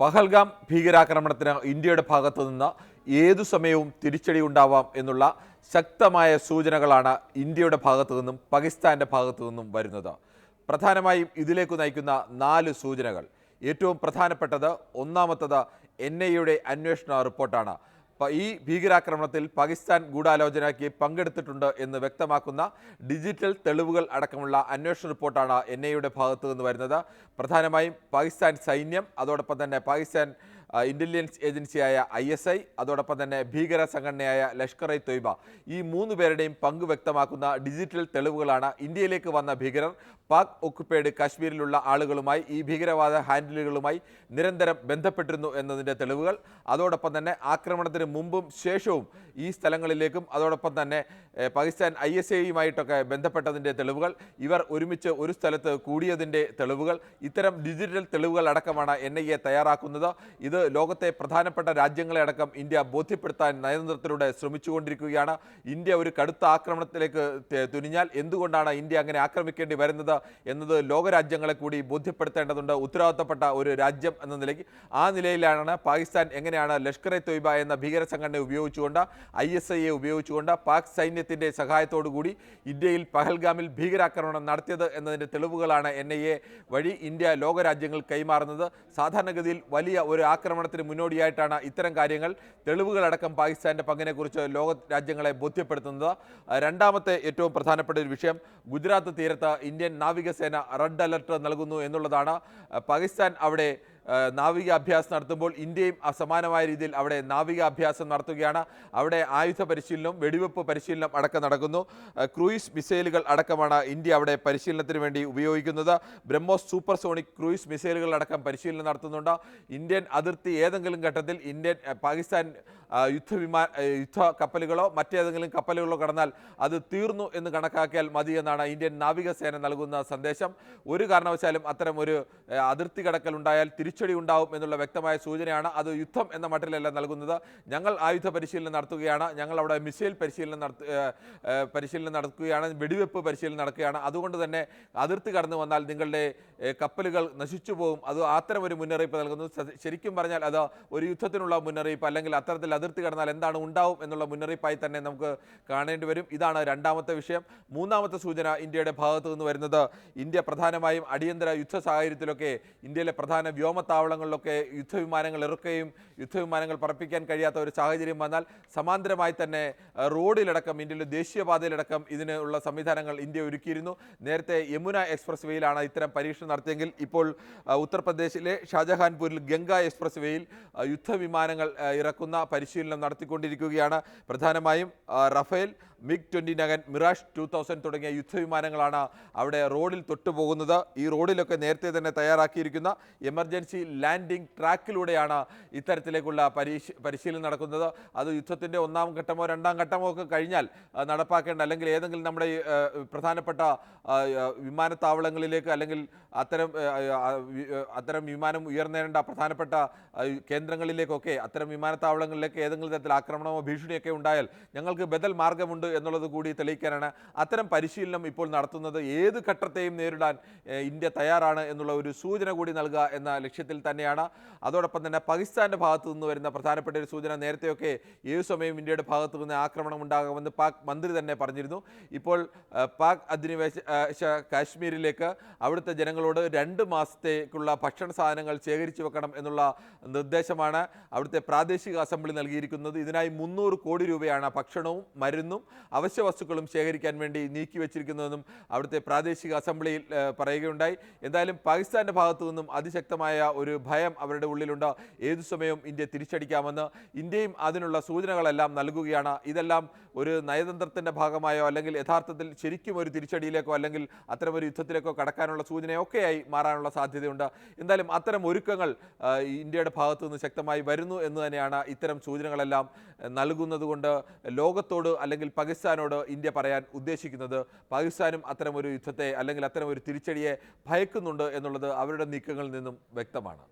പഹൽഗാം ഭീകരാക്രമണത്തിന് ഇന്ത്യയുടെ ഭാഗത്തു നിന്ന് ഏതു സമയവും തിരിച്ചടി ഉണ്ടാവാം എന്നുള്ള ശക്തമായ സൂചനകളാണ് ഇന്ത്യയുടെ ഭാഗത്തു നിന്നും പാകിസ്ഥാന്റെ ഭാഗത്തു നിന്നും വരുന്നത്. പ്രധാനമായും ഇതിലേക്ക് നയിക്കുന്ന നാല് സൂചനകൾ. ഏറ്റവും പ്രധാനപ്പെട്ടത് ഒന്നാമത്തത് എൻ ഐയുടെ അന്വേഷണ റിപ്പോർട്ടാണ്. ഈ ഭീകരാക്രമണത്തിൽ പാകിസ്ഥാൻ ഗൂഢാലോചനയ്ക്ക് പങ്കെടുത്തിട്ടുണ്ട് എന്ന് വ്യക്തമാക്കുന്ന ഡിജിറ്റൽ തെളിവുകൾ അടക്കമുള്ള അന്വേഷണ റിപ്പോർട്ടാണ് എൻ ഐയുടെ ഭാഗത്തു നിന്ന് വരുന്നത്. പ്രധാനമായും പാകിസ്ഥാൻ സൈന്യം അതോടൊപ്പം തന്നെ പാകിസ്ഥാൻ ഇന്റലിജൻസ് ഏജൻസിയായ ഐ എസ് ഐ അതോടൊപ്പം തന്നെ ഭീകര സംഘടനയായ ലഷ്കർ ഇ തൊയ്ബ ഈ മൂന്ന് പേരുടെയും പങ്ക് വ്യക്തമാക്കുന്ന ഡിജിറ്റൽ തെളിവുകളാണ് ഇന്ത്യയിലേക്ക് വന്ന ഭീകരർ. പാക് ഒക്കുപ്പേഡ് കാശ്മീരിലുള്ള ആളുകളുമായി ഈ ഭീകരവാദ ഹാൻഡിലുകളുമായി നിരന്തരം ബന്ധപ്പെട്ടിരുന്നു എന്നതിന്റെ തെളിവുകൾ. അതോടൊപ്പം തന്നെ ആക്രമണത്തിന് മുമ്പും ശേഷവും ഈ സ്ഥലങ്ങളിലേക്കും അതോടൊപ്പം തന്നെ പാകിസ്ഥാൻ ഐ എസ് ഐയുമായിട്ടൊക്കെ ബന്ധപ്പെട്ടതിന്റെ തെളിവുകൾ. ഇവർ ഒരുമിച്ച് ഒരു സ്ഥലത്ത് കൂടിയതിന്റെ തെളിവുകൾ. ഇത്തരം ഡിജിറ്റൽ തെളിവുകൾ അടക്കമാണ് എൻ ഐ എ തയ്യാറാക്കുന്നത്. ഇത് ലോകത്തെ പ്രധാനപ്പെട്ട രാജ്യങ്ങളെ അടക്കം ഇന്ത്യ ബോധ്യപ്പെടുത്താൻ നയതന്ത്രത്തിലൂടെ ശ്രമിച്ചുകൊണ്ടിരിക്കുകയാണ്. ഇന്ത്യ ഒരു കടുത്ത ആക്രമണത്തിലേക്ക് തുനിഞ്ഞാൽ എന്തുകൊണ്ടാണ് ഇന്ത്യ അങ്ങനെ ആക്രമിക്കേണ്ടി വരുന്നത് എന്നത് ലോകരാജ്യങ്ങളെ കൂടി ബോധ്യപ്പെടുത്തേണ്ടതുണ്ട്. ഉത്തരവാദിത്തപ്പെട്ട ഒരു രാജ്യം എന്ന നിലയ്ക്ക് ആ നിലയിലാണ് പാകിസ്ഥാൻ എങ്ങനെയാണ് ലഷ്കർ എ തൊയ്ബ എന്ന ഭീകര സംഘടന ഉപയോഗിച്ചുകൊണ്ട് ഐ എസ് ഐയെ ഉപയോഗിച്ചുകൊണ്ട് പാക് സൈന്യത്തിന്റെ സഹായത്തോടുകൂടി ഇന്ത്യയിൽ പഹൽഗാമിൽ ഭീകരാക്രമണം നടത്തിയത് എന്നതിന്റെ തെളിവുകളാണ് എൻ ഐ എ വഴി ഇന്ത്യ ലോകരാജ്യങ്ങൾ കൈമാറുന്നത്. സാധാരണഗതിയിൽ വലിയ ഒരു ആക്രമണത്തിന് മുന്നോടിയായിട്ടാണ് ഇത്തരം കാര്യങ്ങൾ തെളിവുകളടക്കം പാകിസ്ഥാന്റെ പങ്കിനെക്കുറിച്ച് ലോക രാജ്യങ്ങളെ ബോധ്യപ്പെടുത്തുന്നത്. രണ്ടാമത്തെ ഏറ്റവും പ്രധാനപ്പെട്ട ഒരു വിഷയം ഗുജറാത്ത് തീരത്ത് ഇന്ത്യൻ നാവികസേന റെഡ് അലർട്ട് നൽകുന്നു എന്നുള്ളതാണ്. പാകിസ്ഥാൻ അവിടെ നാവിക അഭ്യാസം നടത്തുമ്പോൾ ഇന്ത്യയും അസമാനമായ രീതിയിൽ അവിടെ നാവിക അഭ്യാസം നടത്തുകയാണ്. അവിടെ ആയുധ പരിശീലനവും വെടിവെപ്പ് പരിശീലനം അടക്കം നടക്കുന്നു. ക്രൂയിസ് മിസൈലുകൾ അടക്കമാണ് ഇന്ത്യ അവിടെ പരിശീലനത്തിന് വേണ്ടി ഉപയോഗിക്കുന്നത്. ബ്രഹ്മോസ് സൂപ്പർ സോണിക് ക്രൂയിസ് മിസൈലുകൾ അടക്കം പരിശീലനം നടത്തുന്നുണ്ട്. ഇന്ത്യൻ അതിർത്തി ഏതെങ്കിലും ഘട്ടത്തിൽ ഇന്ത്യൻ പാകിസ്ഥാൻ യുദ്ധവിമാ യുദ്ധ കപ്പലുകളോ മറ്റേതെങ്കിലും കപ്പലുകളോ കടന്നാൽ അത് തീർന്നു എന്ന് കണക്കാക്കിയാൽ മതി എന്നാണ് ഇന്ത്യൻ നാവികസേന നൽകുന്ന സന്ദേശം. ഒരു കാരണവശാലും അത്തരം ഒരു അതിർത്തി കടക്കൽ ഉണ്ടായാൽ തിരിച്ചടി ഉണ്ടാവും എന്നുള്ള വ്യക്തമായ സൂചനയാണ് അത് യുദ്ധം എന്ന മട്ടിലല്ല നൽകുന്നത്. ഞങ്ങൾ ആയുധ പരിശീലനം നടത്തുകയാണ്. ഞങ്ങൾ അവിടെ മിസൈൽ പരിശീലനം നടത്തു പരിശീലനം നടക്കുകയാണ്. വെടിവെപ്പ് പരിശീലനം നടക്കുകയാണ്. അതുകൊണ്ട് തന്നെ അതിർത്തി കടന്നു വന്നാൽ നിങ്ങളുടെ കപ്പലുകൾ നശിച്ചു പോകും. അത് അത്തരം ഒരു മുന്നറിയിപ്പ് നൽകുന്നു. ശരിക്കും പറഞ്ഞാൽ അത് ഒരു യുദ്ധത്തിനുള്ള മുന്നറിയിപ്പ് അല്ലെങ്കിൽ അത്തരത്തിൽ അതിർത്തി കടന്നാൽ എന്താണ് ഉണ്ടാവും എന്നുള്ള മുന്നറിയിപ്പായി തന്നെ നമുക്ക് കാണേണ്ടി വരും. ഇതാണ് രണ്ടാമത്തെ വിഷയം. മൂന്നാമത്തെ സൂചന ഇന്ത്യയുടെ ഭാഗത്തു നിന്ന് വരുന്നത്. ഇന്ത്യ പ്രധാനമായും അടിയന്തര യുദ്ധ സാഹചര്യത്തിലൊക്കെ ഇന്ത്യയിലെ പ്രധാന വ്യോമത്താവളങ്ങളിലൊക്കെ യുദ്ധവിമാനങ്ങൾ ഇറക്കുകയും യുദ്ധവിമാനങ്ങൾ പറപ്പിക്കാൻ കഴിയാത്ത ഒരു സാഹചര്യം വന്നാൽ സമാന്തരമായി തന്നെ റോഡിലടക്കം ഇന്ത്യയിലെ ദേശീയപാതയിലടക്കം ഇതിനുള്ള സംവിധാനങ്ങൾ ഇന്ത്യ ഒരുക്കിയിരുന്നു. നേരത്തെ യമുന എക്സ്പ്രസ് വേയിലാണ് ഇത്തരം പരീക്ഷണം നടത്തിയെങ്കിൽ ഇപ്പോൾ ഉത്തർപ്രദേശിലെ ഷാജഹാൻപൂരിൽ ഗംഗ എക്സ്പ്രസ് വേയിൽ യുദ്ധവിമാനങ്ങൾ ഇറക്കുന്ന ഇറക്കുന്ന പരിശീലനം നടത്തിക്കൊണ്ടിരിക്കുകയാണ്. പ്രധാനമായും Rafale MiG twenty nine Mirage two thousand തുടങ്ങിയ യുദ്ധവിമാനങ്ങളാണ് അവിടെ റോഡിൽ തൊട്ടുപോകുന്നത്. ഈ റോഡിലൊക്കെ നേരത്തെ തന്നെ തയ്യാറാക്കിയിരിക്കുന്ന എമർജൻസി ലാൻഡിംഗ് ട്രാക്കിലൂടെയാണ് ഇത്തരത്തിലേക്കുള്ള പരീക്ഷ പരിശീലനം നടക്കുന്നത്. അത് യുദ്ധത്തിന്റെ ഒന്നാം ഘട്ടമോ രണ്ടാം ഘട്ടമോ ഒക്കെ കഴിഞ്ഞാൽ നടപ്പാക്കേണ്ട അല്ലെങ്കിൽ ഏതെങ്കിലും നമ്മുടെ പ്രധാനപ്പെട്ട വിമാനത്താവളങ്ങളിലേക്ക് അല്ലെങ്കിൽ അത്തരം അത്തരം വിമാനം ഉയർന്നേണ്ട പ്രധാനപ്പെട്ട കേന്ദ്രങ്ങളിലേക്കൊക്കെ അത്തരം വിമാനത്താവളങ്ങളിലേക്ക് ഏതെങ്കിലും തരത്തിൽ ആക്രമണമോ ഭീഷണിയൊക്കെ ഉണ്ടായാൽ ഞങ്ങൾക്ക് ബദൽ മാർഗമുണ്ട് എന്നുള്ളത് കൂടി തെളിയിക്കാനാണ് അത്തരം പരിശീലനം ഇപ്പോൾ നടത്തുന്നത്. ഏത് ഘട്ടത്തെയും നേരിടാൻ ഇന്ത്യ തയ്യാറാണ് എന്നുള്ള ഒരു സൂചന കൂടി നൽകുക എന്ന ലക്ഷ്യത്തിൽ തന്നെയാണ്. അതോടൊപ്പം തന്നെ പാകിസ്ഥാന്റെ ഭാഗത്തു നിന്ന് വരുന്ന പ്രധാനപ്പെട്ട ഒരു സൂചന നേരത്തെയൊക്കെ ഏത് സമയം ഇന്ത്യയുടെ ഭാഗത്തു നിന്ന് ആക്രമണം ഉണ്ടാകുമെന്ന് പാക് മന്ത്രി തന്നെ പറഞ്ഞിരുന്നു. ഇപ്പോൾ പാക് അധിനിവേശ കാശ്മീരിലേക്ക് അവിടുത്തെ ജനങ്ങളോട് രണ്ട് മാസത്തേക്കുള്ള ഭക്ഷണ സാധനങ്ങൾ ശേഖരിച്ചു വെക്കണം എന്നുള്ള നിർദ്ദേശമാണ് അവിടുത്തെ പ്രാദേശിക അസംബ്ലി നൽകിയിരിക്കുന്നത്. ഇതിനായി മുന്നൂറ് കോടി രൂപയാണ് ഭക്ഷണവും മരുന്നും അവശ്യ വസ്തുക്കളും ശേഖരിക്കാൻ വേണ്ടി നീക്കി വെച്ചിരിക്കുന്നതെന്നും അവിടുത്തെ പ്രാദേശിക അസംബ്ലിയിൽ പറയുകയുണ്ടായി. എന്തായാലും പാകിസ്ഥാന്റെ ഭാഗത്തു നിന്നും അതിശക്തമായ ഒരു ഭയം അവരുടെ ഉള്ളിലുണ്ട്. ഏതു സമയവും ഇന്ത്യ തിരിച്ചടിക്കാമെന്ന് ഇന്ത്യയും അതിനുള്ള സൂചനകളെല്ലാം നൽകുകയാണ്. ഇതെല്ലാം ഒരു നയതന്ത്രത്തിന്റെ ഭാഗമായോ അല്ലെങ്കിൽ യഥാർത്ഥത്തിൽ ശരിക്കും ഒരു തിരിച്ചടിയിലേക്കോ അല്ലെങ്കിൽ അത്തരമൊരു യുദ്ധത്തിലേക്കോ കടക്കാനുള്ള സൂചനയൊക്കെയായി മാറാനുള്ള സാധ്യതയുണ്ട്. എന്തായാലും അത്തരം ഒരുക്കങ്ങൾ ഇന്ത്യയുടെ ഭാഗത്തു നിന്ന് ശക്തമായി വരുന്നു എന്ന് തന്നെയാണ് ഇത്തരം സൂചനകളെല്ലാം നൽകുന്നത് കൊണ്ട് ലോകത്തോട് അല്ലെങ്കിൽ പാകിസ്ഥാനോട് ഇന്ത്യ പറയാൻ ഉദ്ദേശിക്കുന്നത് പാകിസ്ഥാനും അത്തരമൊരു യുദ്ധത്തെ അല്ലെങ്കിൽ അത്തരമൊരു തിരിച്ചടിയെ ഭയക്കുന്നുണ്ട് എന്നുള്ളത് അവരുടെ നീക്കങ്ങളിൽ നിന്നും വ്യക്തമാണ്.